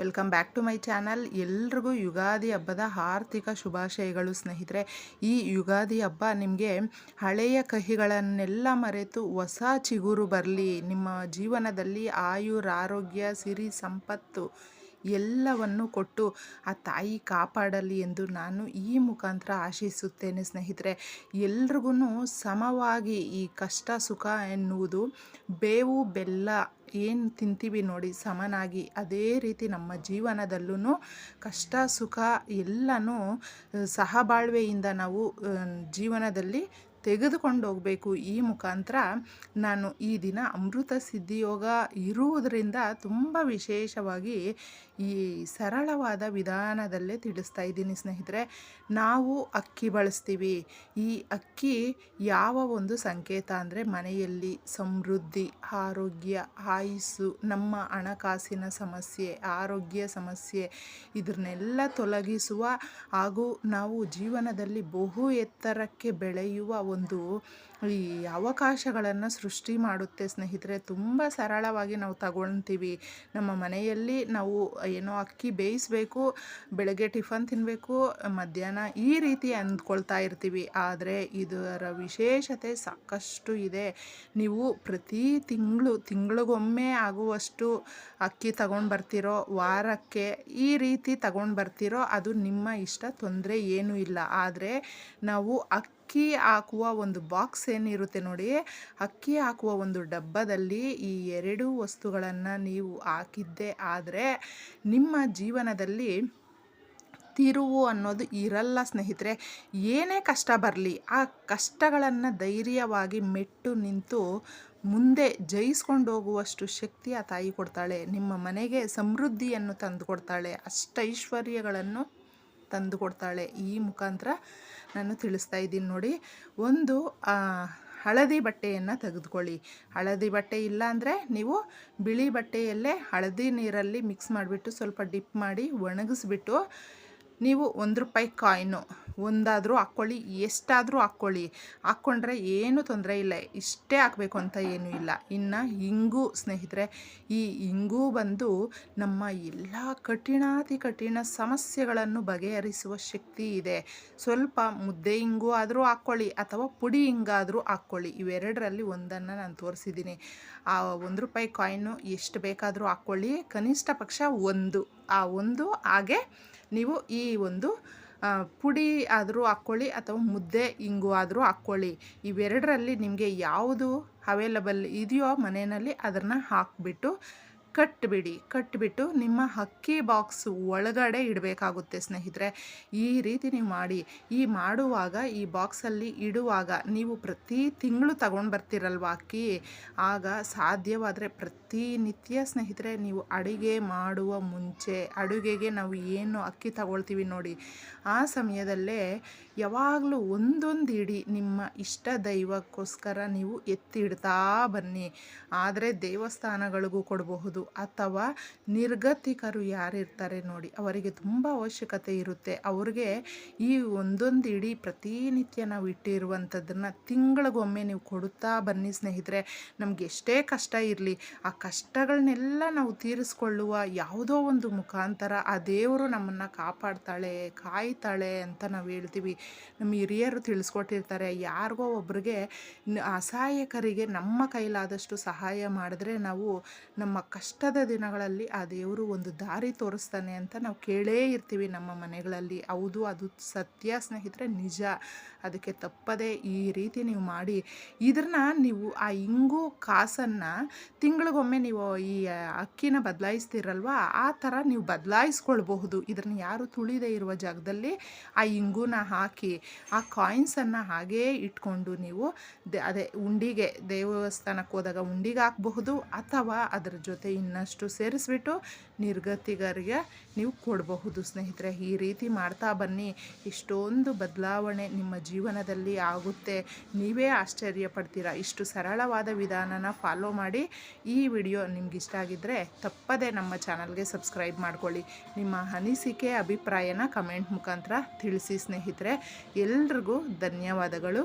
Welcome back to my channel. ಎಲ್ರಿಗೂ ಯುಗಾದಿ ಹಬ್ಬದ ಆರ್ಥಿಕ ಶುಭಾಶಯಗಳು ಸ್ನೇಹಿತರೆ. ಈ ಯುಗಾದಿ ಹಬ್ಬ ನಿಮಗೆ ಹಳೆಯ ಕಹಿಗಳನ್ನೆಲ್ಲ ಮರೆತು ಹೊಸ ಚಿಗುರು ಬರಲಿ. ನಿಮ್ಮ ಜೀವನದಲ್ಲಿ ಆಯುರ್, ಆರೋಗ್ಯ, ಸಿರಿ, ಸಂಪತ್ತು ಎಲ್ಲವನ್ನು ಕೊಟ್ಟು ಆ ತಾಯಿ ಕಾಪಾಡಲಿ ಎಂದು ನಾನು ಈ ಮುಖಾಂತರ ಆಶಿಸುತ್ತೇನೆ ಸ್ನೇಹಿತರೆ. ಎಲ್ರಿಗೂ ಸಮವಾಗಿ ಈ ಕಷ್ಟ, ಸುಖ ಎನ್ನುವುದು ಬೇವು, ಬೆಲ್ಲ ಏನು ತಿಂತೀವಿ ನೋಡಿ ಸಮನಾಗಿ ಅದೇ ರೀತಿ ನಮ್ಮ ಜೀವನದಲ್ಲೂ ಕಷ್ಟ ಸುಖ ಎಲ್ಲನೂ ಸಹಬಾಳ್ವೆಯಿಂದ ನಾವು ಜೀವನದಲ್ಲಿ ತೆಗೆದುಕೊಂಡು ಹೋಗಬೇಕು ಈ ಮುಖಾಂತರ ನಾನು ಈ ದಿನ ಅಮೃತ ಸಿದ್ಧಿಯೋಗ ಇರುವುದರಿಂದ ತುಂಬ ವಿಶೇಷವಾಗಿ ಈ ಸರಳವಾದ ವಿಧಾನದಲ್ಲೇ ತಿಳಿಸ್ತಾ ಇದ್ದೀನಿ ಸ್ನೇಹಿತರೆ. ನಾವು ಅಕ್ಕಿ ಬಳಸ್ತೀವಿ. ಈ ಅಕ್ಕಿ ಯಾವ ಒಂದು ಸಂಕೇತ ಅಂದರೆ ಮನೆಯಲ್ಲಿ ಸಮೃದ್ಧಿ, ಆರೋಗ್ಯ, ಆಯುಸ್ಸು, ನಮ್ಮ ಹಣಕಾಸಿನ ಸಮಸ್ಯೆ, ಆರೋಗ್ಯ ಸಮಸ್ಯೆ ಇದನ್ನೆಲ್ಲ ತೊಲಗಿಸುವ ಹಾಗೂ ನಾವು ಜೀವನದಲ್ಲಿ ಬಹು ಎತ್ತರಕ್ಕೆ ಬೆಳೆಯುವ ಒಂದು ಈ ಅವಕಾಶಗಳನ್ನು ಸೃಷ್ಟಿ ಮಾಡುತ್ತೆ ಸ್ನೇಹಿತರೆ. ತುಂಬ ಸರಳವಾಗಿ ನಾವು ತಗೊಳ್ತೀವಿ. ನಮ್ಮ ಮನೆಯಲ್ಲಿ ನಾವು ಏನೋ ಅಕ್ಕಿ ಬೇಯಿಸಬೇಕು, ಬೆಳಗ್ಗೆ ಟಿಫನ್ ತಿನ್ನಬೇಕು ಮಧ್ಯಾಹ್ನ ಈ ರೀತಿ ಅಂದ್ಕೊಳ್ತಾ ಇರ್ತೀವಿ. ಆದರೆ ಇದರ ವಿಶೇಷತೆ ಸಾಕಷ್ಟು ಇದೆ. ನೀವು ಪ್ರತಿ ತಿಂಗಳು, ತಿಂಗಳಿಗೊಮ್ಮೆ ಆಗುವಷ್ಟು ಅಕ್ಕಿ ತಗೊಂಡು ಬರ್ತಿರೋ, ವಾರಕ್ಕೆ ಈ ರೀತಿ ತಗೊಂಡು ಬರ್ತಿರೋ, ಅದು ನಿಮ್ಮ ಇಷ್ಟ, ತೊಂದರೆ ಏನೂ ಇಲ್ಲ. ಆದರೆ ನಾವು ಅಕ್ಕಿ ಅಕ್ಕಿ ಹಾಕುವ ಒಂದು ಬಾಕ್ಸ್ ಏನಿರುತ್ತೆ ನೋಡಿ, ಅಕ್ಕಿ ಹಾಕುವ ಒಂದು ಡಬ್ಬದಲ್ಲಿ ಈ ಎರಡು ವಸ್ತುಗಳನ್ನು ನೀವು ಹಾಕಿದ್ದೆ ಆದರೆ ನಿಮ್ಮ ಜೀವನದಲ್ಲಿ ತಿರುವು ಅನ್ನೋದು ಇರಲ್ಲ ಸ್ನೇಹಿತರೆ. ಏನೇ ಕಷ್ಟ ಬರಲಿ, ಆ ಕಷ್ಟಗಳನ್ನು ಧೈರ್ಯವಾಗಿ ಮೆಟ್ಟು ನಿಂತು ಮುಂದೆ ಜಯಿಸ್ಕೊಂಡು ಹೋಗುವಷ್ಟು ಶಕ್ತಿ ಆ ತಾಯಿ ಕೊಡ್ತಾಳೆ. ನಿಮ್ಮ ಮನೆಗೆ ಸಮೃದ್ಧಿಯನ್ನು ತಂದು ಕೊಡ್ತಾಳೆ. ಅಷ್ಟೈಶ್ವರ್ಯಗಳನ್ನು ತಂದು ಕೊಡ್ತಾಳೆ ಈ ಮುಖಾಂತರ ನಾನು ತಿಳಿಸ್ತಾ ಇದ್ದೀನಿ ನೋಡಿ. ಒಂದು ಹಳದಿ ಬಟ್ಟೆಯನ್ನು ತೆಗೆದುಕೊಳ್ಳಿ. ಹಳದಿ ಬಟ್ಟೆ ಇಲ್ಲ ಅಂದರೆ ನೀವು ಬಿಳಿ ಬಟ್ಟೆಯಲ್ಲೇ ಹಳದಿ ನೀರಲ್ಲಿ ಮಿಕ್ಸ್ ಮಾಡಿಬಿಟ್ಟು ಸ್ವಲ್ಪ ಡಿಪ್ ಮಾಡಿ ಒಣಗಿಸ್ಬಿಟ್ಟು ನೀವು ಒಂದು ರೂಪಾಯಿ ಕಾಯಿನು. ಒಂದಾದರೂ ಹಾಕ್ಕೊಳ್ಳಿ, ಎಷ್ಟಾದರೂ ಹಾಕ್ಕೊಳ್ಳಿ. ಹಾಕ್ಕೊಂಡ್ರೆ ಏನೂ ತೊಂದರೆ ಇಲ್ಲ, ಇಷ್ಟೇ ಹಾಕಬೇಕು ಅಂತ ಏನೂ ಇಲ್ಲ. ಇನ್ನು ಇಂಗು ಸ್ನೇಹಿತರೆ, ಈ ಇಂಗು ಬಂದು ನಮ್ಮ ಎಲ್ಲ ಕಠಿಣಾತಿ ಕಠಿಣ ಸಮಸ್ಯೆಗಳನ್ನು ಬಗೆಹರಿಸುವ ಶಕ್ತಿ ಇದೆ. ಸ್ವಲ್ಪ ಮುದ್ದೆ ಇಂಗು ಆದರೂ ಹಾಕ್ಕೊಳ್ಳಿ, ಅಥವಾ ಪುಡಿ ಹಿಂಗಾದರೂ ಹಾಕ್ಕೊಳ್ಳಿ. ಇವೆರಡರಲ್ಲಿ ಒಂದನ್ನು ನಾನು ತೋರಿಸಿದ್ದೀನಿ. ಆ ಒಂದು ರೂಪಾಯಿ ಕಾಯಿನು ಎಷ್ಟು ಬೇಕಾದರೂ ಹಾಕ್ಕೊಳ್ಳಿ. ಕನಿಷ್ಠ ಪಕ್ಷ ಒಂದು. ಆ ಒಂದು ಹಾಗೆ ನೀವು ಈ ಒಂದು ಪುಡಿ ಆದರೂ ಹಾಕ್ಕೊಳ್ಳಿ ಅಥವಾ ಮುದ್ದೆ, ಇಂಗು ಆದರೂ ಹಾಕ್ಕೊಳ್ಳಿ. ಇವೆರಡರಲ್ಲಿ ನಿಮಗೆ ಯಾವುದು ಅವೈಲಬಲ್ ಇದೆಯೋ ಮನೆಯಲ್ಲಿ ಅದನ್ನು ಹಾಕಿಬಿಟ್ಟು ಕಟ್ಟಿಬಿಡಿ ಕಟ್ಟಿಬಿಟ್ಟು ನಿಮ್ಮ ಅಕ್ಕಿ ಬಾಕ್ಸ್ ಒಳಗಡೆ ಇಡಬೇಕಾಗುತ್ತೆ ಸ್ನೇಹಿತರೆ. ಈ ರೀತಿ ನೀವು ಮಾಡಿ. ಈ ಮಾಡುವಾಗ, ಈ ಬಾಕ್ಸಲ್ಲಿ ಇಡುವಾಗ ನೀವು ಪ್ರತಿ ತಿಂಗಳು ತಗೊಂಡು ಬರ್ತೀರಲ್ವ ಅಕ್ಕಿ? ಆಗ ಸಾಧ್ಯವಾದರೆ ಪ್ರತಿನಿತ್ಯ ಸ್ನೇಹಿತರೆ, ನೀವು ಅಡುಗೆ ಮಾಡುವ ಮುಂಚೆ, ಅಡುಗೆಗೆ ನಾವು ಏನು ಅಕ್ಕಿ ತಗೊಳ್ತೀವಿ ನೋಡಿ. ಆ ಸಮಯದಲ್ಲೇ ಯಾವಾಗಲೂ ಒಂದೊಂದು ಇಡಿ ನಿಮ್ಮ ಇಷ್ಟ ದೈವಕ್ಕೋಸ್ಕರ ನೀವು ಎತ್ತಿಡ್ತಾ ಬನ್ನಿ. ಆದರೆ ದೇವಸ್ಥಾನಗಳಿಗೂ ಕೊಡಬಹುದು. ಅಥವಾ ನಿರ್ಗತಿಕರು ಯಾರಿರ್ತಾರೆ ನೋಡಿ, ಅವರಿಗೆ ತುಂಬ ಅವಶ್ಯಕತೆ ಇರುತ್ತೆ. ಅವ್ರಿಗೆ ಈ ಒಂದೊಂದು ಇಡೀ ಪ್ರತಿನಿತ್ಯ ನಾವು ಇಟ್ಟಿರುವಂಥದ್ದನ್ನು ತಿಂಗಳಿಗೊಮ್ಮೆ ನೀವು ಕೊಡುತ್ತಾ ಬನ್ನಿ ಸ್ನೇಹಿತರೆ. ನಮ್ಗೆ ಎಷ್ಟೇ ಕಷ್ಟ ಇರಲಿ ಕಷ್ಟಗಳನ್ನೆಲ್ಲ ನಾವು ತೀರಿಸ್ಕೊಳ್ಳುವ ಯಾವುದೋ ಒಂದು ಮುಖಾಂತರ ಆ ದೇವರು ನಮ್ಮನ್ನು ಕಾಪಾಡ್ತಾಳೆ, ಕಾಯ್ತಾಳೆ ಅಂತ ನಾವು ಹೇಳ್ತೀವಿ. ನಮ್ಮ ಹಿರಿಯರು ತಿಳಿಸ್ಕೊಟ್ಟಿರ್ತಾರೆ. ಯಾರಿಗೋ ಒಬ್ರಿಗೆ ಅಸಹಾಯಕರಿಗೆ ನಮ್ಮ ಕೈಲಾದಷ್ಟು ಸಹಾಯ ಮಾಡಿದ್ರೆ ನಾವು ನಮ್ಮ ಕಷ್ಟದ ದಿನಗಳಲ್ಲಿ ಆ ದೇವರು ಒಂದು ದಾರಿ ತೋರಿಸ್ತಾನೆ ಅಂತ ನಾವು ಕೇಳೇ ಇರ್ತೀವಿ ನಮ್ಮ ಮನೆಗಳಲ್ಲಿ. ಹೌದು, ಅದು ಸತ್ಯ ಸ್ನೇಹಿತರೆ, ನಿಜ. ಅದಕ್ಕೆ ತಪ್ಪದೆ ಈ ರೀತಿ ನೀವು ಮಾಡಿ. ಇದನ್ನ ನೀವು ಆ ಇಂಗು ಕಾಸನ್ನು ತಿಂಗಳಿಗೊಮ್ಮೆ ನೀವು ಈ ಅಕ್ಕಿನ ಬದಲಾಯಿಸ್ತಿರಲ್ವಾ, ಆ ಥರ ನೀವು ಬದಲಾಯಿಸ್ಕೊಳ್ಬಹುದು. ಇದನ್ನು ಯಾರು ತುಳಿದೇ ಇರುವ ಜಾಗದಲ್ಲಿ ಆ ಇಂಗುನ ಹಾಕಿ, ಆ ಕಾಯಿನ್ಸನ್ನು ಹಾಗೇ ಇಟ್ಕೊಂಡು ನೀವು ಅದೇ ಉಂಡಿಗೆ, ದೇವಸ್ಥಾನಕ್ಕೆ ಹೋದಾಗ ಉಂಡಿಗೆ ಹಾಕಬಹುದು, ಅಥವಾ ಅದರ ಜೊತೆ ಇನ್ನಷ್ಟು ಸೇರಿಸ್ಬಿಟ್ಟು ನಿರ್ಗತಿಗರಿಗೆ ನೀವು ಕೊಡಬಹುದು. ಸ್ನೇಹಿತರೆ, ಈ ರೀತಿ ಮಾಡ್ತಾ ಬನ್ನಿ. ಇಷ್ಟೊಂದು ಬದಲಾವಣೆ ನಿಮ್ಮ ಜೀವನದಲ್ಲಿ ಆಗುತ್ತೆ. ನೀವೇ ಆಶ್ಚರ್ಯ ಪಡ್ತೀರಾ ಇಷ್ಟು ಸರಳವಾದ ವಿಧಾನನ ಫಾಲೋ ಮಾಡಿ ಈ ವಿಡಿಯೋ ನಿಮ್ಗೆ ಇಷ್ಟ ಆಗಿದ್ದರೆ ತಪ್ಪದೆ ನಮ್ಮ ಚಾನಲ್ಗೆ ಸಬ್ಸ್ಕ್ರೈಬ್ ಮಾಡ್ಕೊಳ್ಳಿ. ನಿಮ್ಮ ಅನಿಸಿಕೆ, ಅಭಿಪ್ರಾಯನ ಕಮೆಂಟ್ ಮುಖಾಂತರ ತಿಳಿಸಿ ಸ್ನೇಹಿತರೆ. ಎಲ್ರಿಗೂ ಧನ್ಯವಾದಗಳು.